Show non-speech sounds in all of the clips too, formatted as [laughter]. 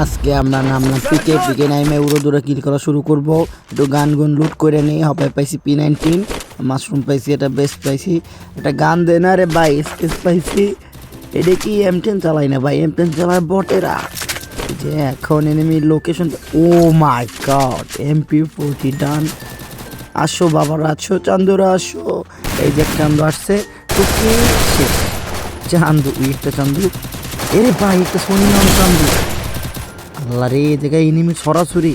আজকে আমরা নামলাম পিকে পিকে নাইমে উড়ো দূরে কিল করা শুরু করব। একটু গান গুন লুট করে নিই হবে পাইছি পি নাইনটিন মাশরুম পাইছি, এটা বেস্ট পাইছি। এটা গান দে না রে ভাই স্পেস পাইছি। এটা কি এম টেন চালাই না ভাই? এম টেন চালায় বটেরা। যে এখন enemy location oh my god MP forty ডান আসো বাবারা, আসো, চান্দুরা, আসো। এই যে চান্দু আসছে। চান্দু একটা চান্দু। এরে ভাই একটা সোনিয়াম চান্দু। আল্লাহ রে, এই জায়গায় এনিমি সরাসরি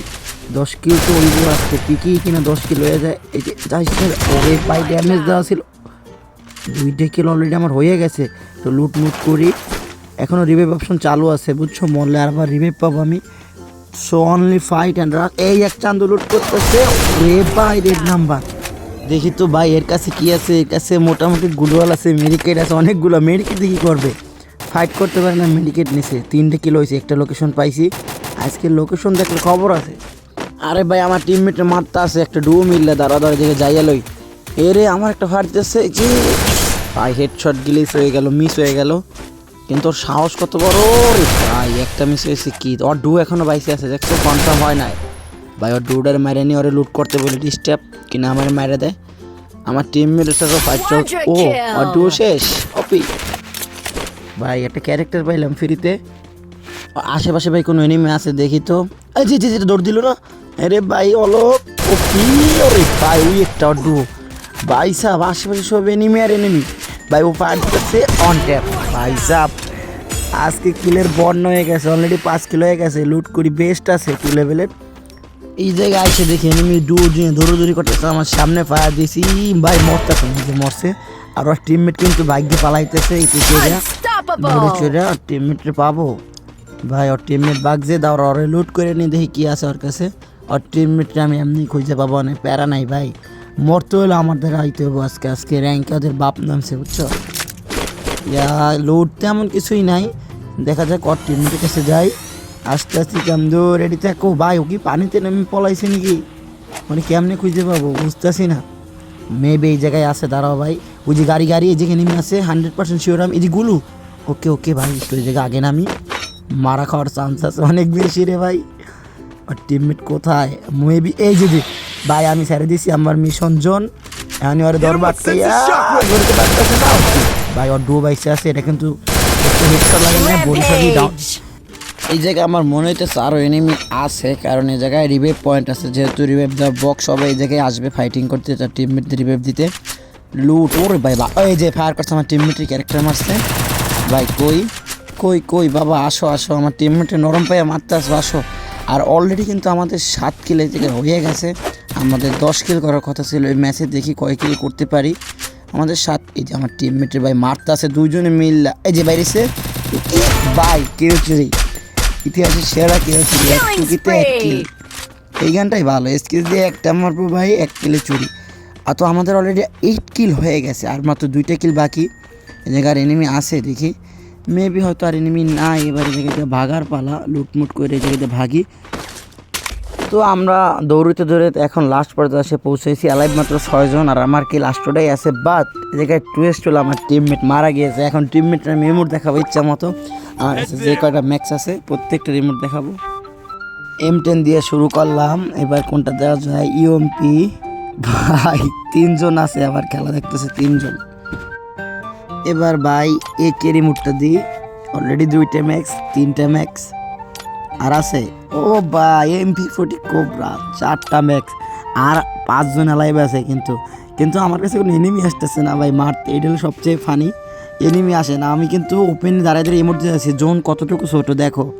দশ কিলো তো ওই আসছে পিকি কিনা দশ কিলো হয়ে যায়। এই যে যাইছে ওরে ভাই ড্যামেজ দেওয়া ছিল। দুইটা কিলো অলরেডি আমার হয়ে গেছে। তো লুট লুট করি। এখনও রিভাইভ অপশন চালু আছে, বুঝছ? মরলে আবার রিভাইভ পাবো আমি। So only fight and run এই এক চান্দু লুট করতেছে। রে ভাই রেড নাম্বার দেখি তো ভাই, এর কাছে কি আছে? এর কাছে মোটামুটি গুলওয়াল আছে মেডিকেট আছে, অনেকগুলো। মেডিকেট দিয়ে কি করবে। ফাইট করতে পারে না মেডিকেট নিছে। তিনটে কিলো হয়েছে, একটা লোকেশন পাইছি। আজকে লোকেশন দেখলে খবর আছে। আরে ভাই আমার টিমমেটের মারতে আছে একটা ডুও মিললে দাঁড়া দাঁড়া দিকে যাইয়া লই। এরে আমার একটা ফাটতেছে যে। ভাই হেডশট গিলিস হয়ে গেল মিস হয়ে গেল। কিন্তু ওর সাহস কত বড়? রে ভাই একটা মিস হয়েছে কি? ওর ডু এখনও বাইসে আছে দেখছ কনফার্ম হয় নাই। ভাই ওর ডুডার মেরে নিয়ে ওরে লুট করতে বলে ডিস্টার্ব কিনা আমার মেরে দেয়। আমার টিমমেটের সাথে ফাইট ও ওর ডু শেষ অপি ভাই একটা ক্যারেক্টার পাইলাম ফ্রিতে আশেপাশে ভাই কোনো এনিমি আছে দেখি তো। এই যে যে যে দৌড় দিল না? আরে ভাই অলপ ও কি? ওরে ভাই ওই একটা ডু ভাই সাহেব আশেপাশে সব এনিমি আর এনিমি ভাই ও করছে অন ট্যাপ ভাই সাহেব আজকে কিলের বর্ণ হয়ে গেছে অলরেডি পাঁচ কিলো হয়ে গেছে লুট করি বেস্ট আছে টু লেভেলের এই জায়গায় আইসে দেখি এনিমি ডু দিয়ে দৌড়ি করতেছে আমার সামনে ফায়ার দিয়েছি। ভাই মরতেছে নিজে মরছে। আর ওর টিমমেট কিন্তু দিয়ে পালাইতেছে এই পিছিয়ে ধরে Unstoppable! চড়ে আর টিমমেটে পাবো। ভাই, ওর টিমমেট বাগজে দাও, ওরে লুট করে নিয়ে দেখি কী আছে ওর কাছে। ওর টিমমেটটা আমি এমনি খুঁজে পাবো, অনেক প্যারা নাই ভাই। মরতে হলে আমাদের আইতে হব আজকে আজকে র্যাঙ্কে ওদের বাপ নামছে, বুঝছ? ইয়া লুট তেমন কিছুই নাই। দেখা যাক ওর টিমমেটের কাছে যাই। আস্তে আস্তে কেমন রেডি থাকো। ভাই, ও কি পানিতে নেমে পলাইছে নাকি? মানে কেমনে খুঁজে পাবো, বুঝতেছি না। মেবি এই জায়গায় আছে, দাঁড়াও ভাই। ওই যে গাড়ি গাড়ি, এই জায়গায় নেমে আছে হান্ড্রেড পার্সেন্ট শিওর আমি। এই যে গুলু। ওকে ওকে ভাই, একটু ওই জায়গায় আগে নামি। মারা খাওয়ার চান্স আছে অনেক বেশি রে ভাই। আর টিমমেট কোথায়? মেবি এই যে ভাই আমি ছেড়ে দিছি আমার মিশন জোন। আমি ওর দর বাটকাইয়া ধরতে পারতেছে না। ভাই ওর ডু বাইসে আছে এটা কিন্তু লাগে না বরিশালই ডাউন এই জায়গায় আমার মনে হইতেছে আরও এনিমি আছে কারণ এই জায়গায় রিভাইভ পয়েন্ট আছে। যেহেতু রিভাইভ দেওয়ার বক্স সবাই এই জায়গায় আসবে ফাইটিং করতে তার টিমমেটদের রিভাইভ দিতে। লুট ওরে ভাই বা এই যে ফায়ার করছে আমার টিমমেটের ক্যারেক্টার মারছে। ভাই কই? কই কই বাবা আসো আসো আমার টিমমেটে নরম পায়ে মারতে আসো আসো। আর অলরেডি কিন্তু আমাদের সাত কিল জায়গায় হয়ে গেছে। আমাদের দশ কিল করার কথা ছিল ওই ম্যাচে দেখি কয় কিল করতে পারি। আমাদের সাত এই যে আমার টিমমেটের ভাই মারতে আছে দুজনে মিল এই যে বাইরেছে বাই কেউ চুরি। ইতিহাসের সেরা কেউ চুরি এক চুকিতে এক! কিল এই গানটাই ভালো স্কিল দিয়ে একটা মারবো ভাই এক কিলে চুরি। আর তো আমাদের অলরেডি এইট কিল হয়ে গেছে আর মাত্র দুইটা কিল বাকি। এই জায়গার এনিমি আছে দেখি। মেবি হয়তো আর এনিমি নাই, এবার জায়গাতে ভাগার পালা, লুটমুট করে জায়গাতে ভাগি। তো আমরা দৌড়িতে দৌড়িতে এখন লাস্ট পর্যায়ে এসে পৌঁছেছি অ্যালাইভ মাত্র ছয়জন আর আমার কি লাস্টটাই আছে বাট জায়গায় টুয়েস্ট হলো, আমার টিমমেট মারা গিয়েছে। এখন টিমমেটের রিমোট দেখাবো ইচ্ছা মতো। কাছে যে কয়টা ম্যাক্স আছে, প্রত্যেকটা রিমোট দেখাবো। এম টেন দিয়ে শুরু করলাম, এবার কোনটা দেওয়া যায়? ইউএমপি ভাই, তিনজন আছে, আবার খেলা দেখতেছে তিনজন। এবার ভাই, এ কে রিমোটটা দিই অলরেডি দুইটা ম্যাক্স তিনটা ম্যাক্স আর আছে? ও ভাই এমপি ফোর্টি কোবরা চারটা ম্যাক্স আর পাঁচজন লাইভ আছে কিন্তু। কিন্তু আমার কাছে কোনো এনিমি আসতেছে না ভাই, মারতে। এটা হলো সবচেয়ে ফানি এনিমি আসে না। আমি কিন্তু ওপেন দাঁড়ায় দাঁড়িয়ে ইমোট আছি জোন কতটুকু ছোট, দেখো।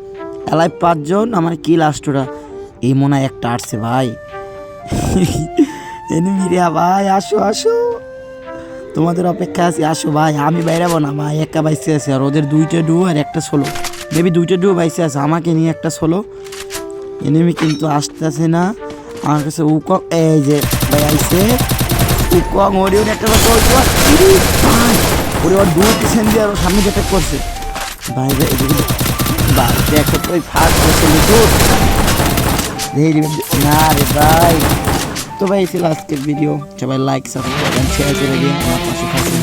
এলাই পাঁচজন, আমার কি লাস্টরা এই মনে হয় একটা আসছে ভাই। [laughs] এনিমি রে ভাই, আসো আসো। তোমাদের অপেক্ষা আছি, আসো ভাই, আমি বাইরাবো না, ভাই একা বাইসে আছে, আর ওদের দুইটা ডু আর একটা ষোলো বেবি দুইটা ডু বাইসে আছে, আমাকে নিয়ে একটা ষোলো এনিমি কিন্তু আসতেছে না, আমার কাছে উকক এই যে ভাই আইসে উকক ওরে ওরে, একটা ওরে, ওর দূর পিছন দিয়ে আরও সামনে যেটা করছে। ভাই এদিকে তো ওই ফার্স্ট করছে না রে ভাই। তো ভাই, এই ছিল আজকের ভিডিও সবাই লাইক সাবস্ক্রাইব শেয়ার করে দিয়ে আমার পাশে থাকবেন।